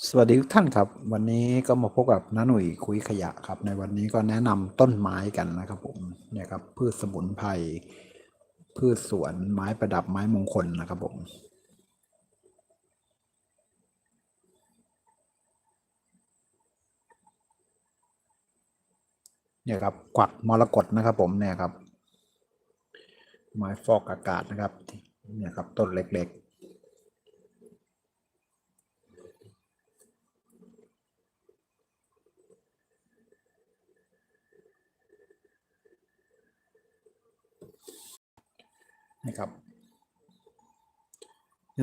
สวัสดีทุกท่านครับ วันนี้ก็มาพบกับน้าหนุ่ยคุยขยะครับ ในวันนี้ก็แนะนำต้นไม้กันนะครับผมเนี่ยครับพืชสมุนไพรพืชสวนไม้ประดับไม้มงคลนะครับผมเนี่ยครับกวักมรกตนะครับผมเนี่ยครับ ไม้ฟอกอากาศนะครับเนี่ยครับต้นเล็กๆ นะครับ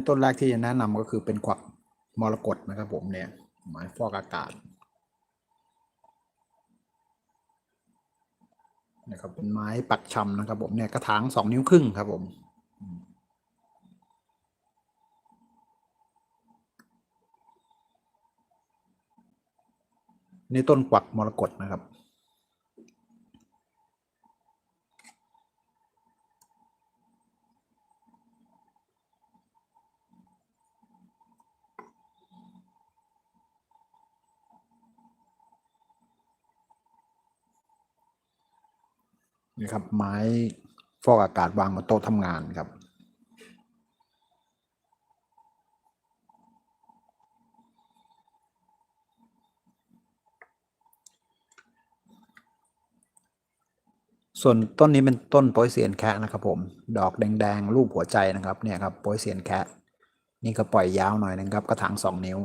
ต้นแรกที่จะแนะนำก็คือเป็นกวักมรกตนะครับผมเนี่ยไม้ฟอกอากาศนะครับเป็นไม้ปักชำนะครับผมเนี่ยกระถางสองนิ้วครึ่งครับผมอืมนี่ต้นกวักมรกตนะครับ นี่ครับ ไม้ฟอกอากาศวางบนโต๊ะทำงานครับส่วนต้นนี้เป็นต้นโปยเซียนแคะนะครับผม ดอกแดงๆรูปหัวใจนะครับเนี่ยครับโปยเซียนแคะนี่ก็ปล่อยยาวหน่อยนึงครับกระถางสองนิ้ว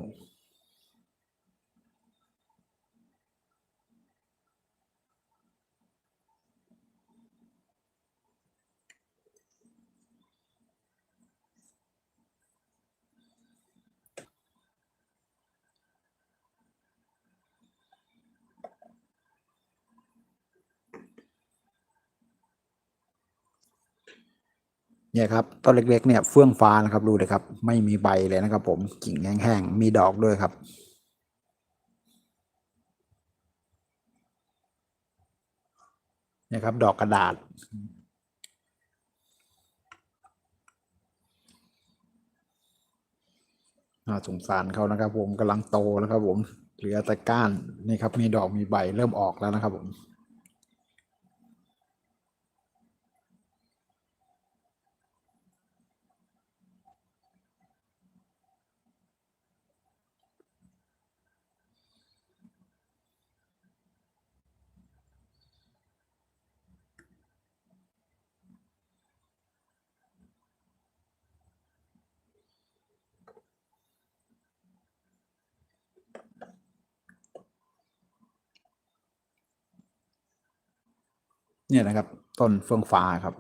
เนี่ยครับต้นเล็กๆเนี่ยเฟื่องฟ้านะครับดูเลยครับ ไม่มีใบเลยนะครับ ผมกิ่งแห้งๆมีดอกด้วยครับ เนี่ยครับ ดอกกระดาษ น่าสงสารเขานะครับ ผมกำลังโตแล้วครับ ผมเหลือแต่ก้านนี่ครับ มีดอกมีใบเริ่มออกแล้วนะครับ ผม เนี่ยนะครับ ต้นเฟื่องฟ้าครับ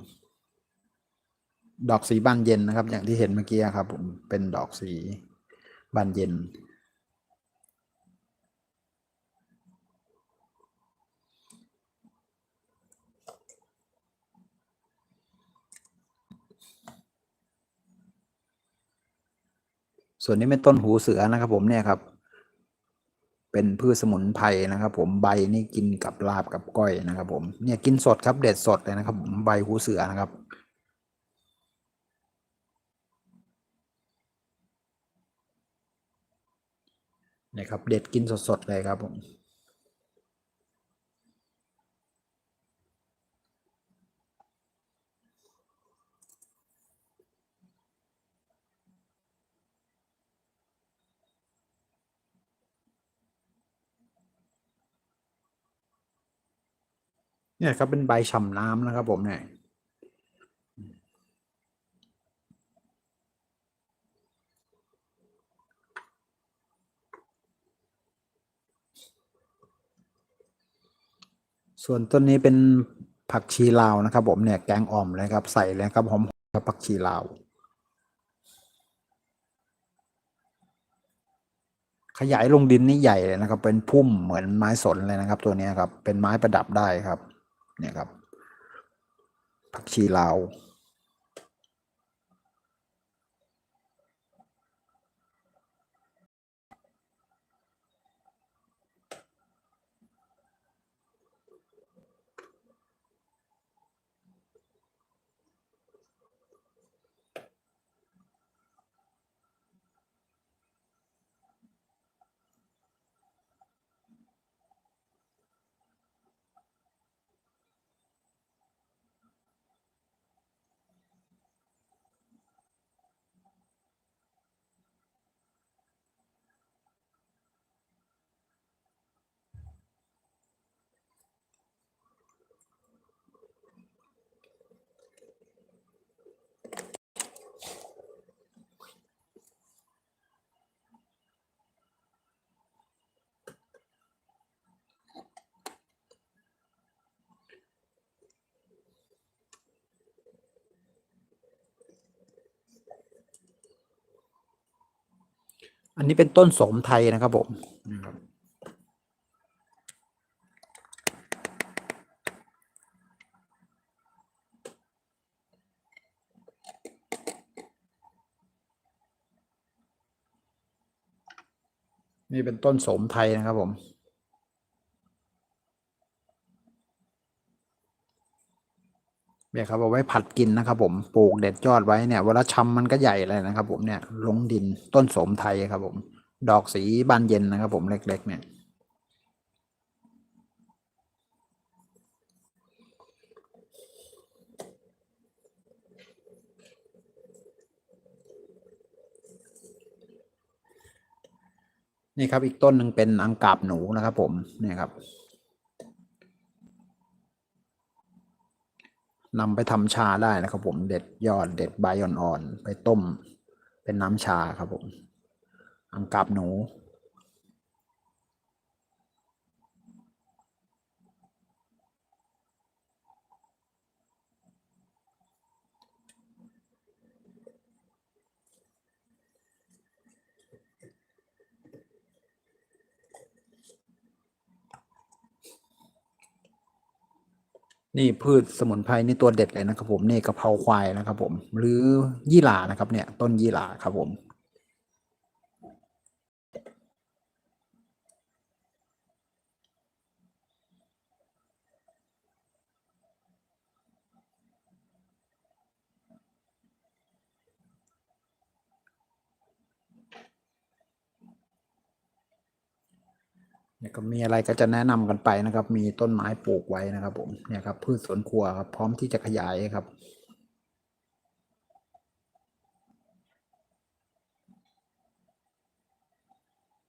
ดอกสีบานเย็นนะครับ อย่างที่เห็นเมื่อกี้ครับ ผมเป็นดอกสีบานเย็น ส่วนนี้เป็นต้นหูเสือนะครับ ผมเนี่ยครับ เป็นพืชสมุนไพรนะครับ ผมใบนี่กินกับลาบกับก้อยนะครับ ผมเนี่ยกินสดครับเด็ดสดเลยนะครับผมใบหูเสือนะครับนะครับเด็ดกินสดๆเลยครับผม เนี่ยครับเป็นใบฉ่ำน้ำนะครับ ผมเนี่ยส่วนต้นนี้เป็นผักชีลาวนะครับ ผมเนี่ยแกงอ่อมเลยครับใส่เลยครับหอมครับผักชีลาว ขยายลงดินนี่ใหญ่เลยนะครับ เป็นพุ่มเหมือนไม้สนเลยนะครับ ตัวนี้ครับเป็นไม้ประดับได้ครับ เนี่ยครับผักชีลาว เอันนี้เป็นต้นสมไทยนะครับผมนะครับนี่เป็นต้นสมไทยนะครับผม เนี่ยครับเอาไว้ผัดกินนะครับ ผมปลูกเด็ดยอดไว้เนี่ยเวลาชำมันก็ใหญ่เลยนะครับ ผมเนี่ยลงดินต้นสมไทยครับ ผม ดอกสีบานเย็นนะครับ ผมเล็ก ๆ เนี่ยนี่ครับอีกต้นหนึ่งเป็นอังกาบหนูนะครับ ผมเนี่ยครับ นำไปทำชาได้นะครับผมเด็ดยอดเด็ดใบอ่อนๆไปต้มเป็นน้ำชาครับผมอังกาบหนู นี่พืชสมุนไพรนี่ตัวเด็ดเลยนะครับผมนี่กะเพราควายนะครับผม หรือยี่หร่านะครับเนี่ยต้นยี่หร่าครับผม เนี่ยก็มีอะไรก็จะแนะนำกันไปนะครับ มีต้นไม้ปลูกไว้นะครับ ผมเนี่ยครับพืชสวนครัวครับ พร้อมที่จะขยายครับ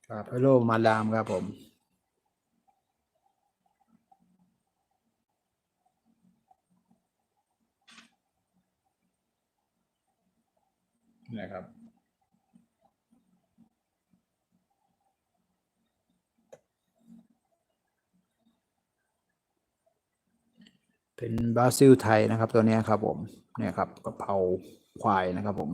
ครับฮัลโหลมาดามครับผม นะครับ เป็นบราซิลไทยนะครับ ตัวนี้ครับผมเนี่ยครับกะเพราควายนะครับผม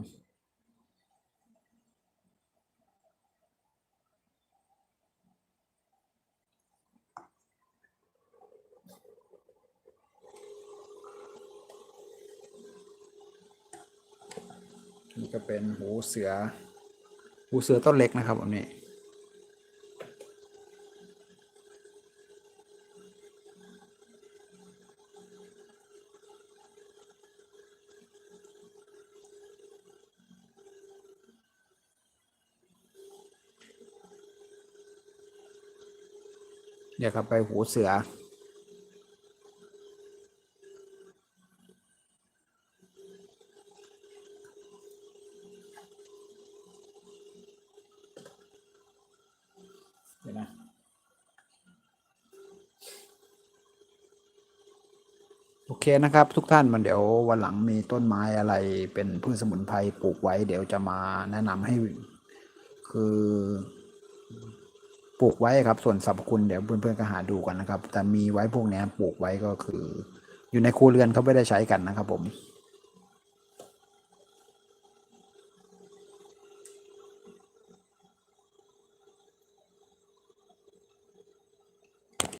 นี่ก็เป็นหูเสือ หูเสือต้นเล็กนะครับอันนี้ เดี๋ยวครับไปหูเสือ เดี๋ยวนะโอเคนะครับ ทุกท่านมันเดี๋ยววันหลังมีต้นไม้อะไรเป็นพืชสมุนไพรปลูกไว้ เดี๋ยวจะมาแนะนำให้คือ ปลูกไว้ครับ ส่วนสรรพคุณเดี๋ยวเพื่อนๆก็หาดูกันนะครับ แต่มีไว้พวกนี้ปลูกไว้ก็คือ อยู่ในครัวเรือนเขาไม่ได้ใช้กันนะครับผม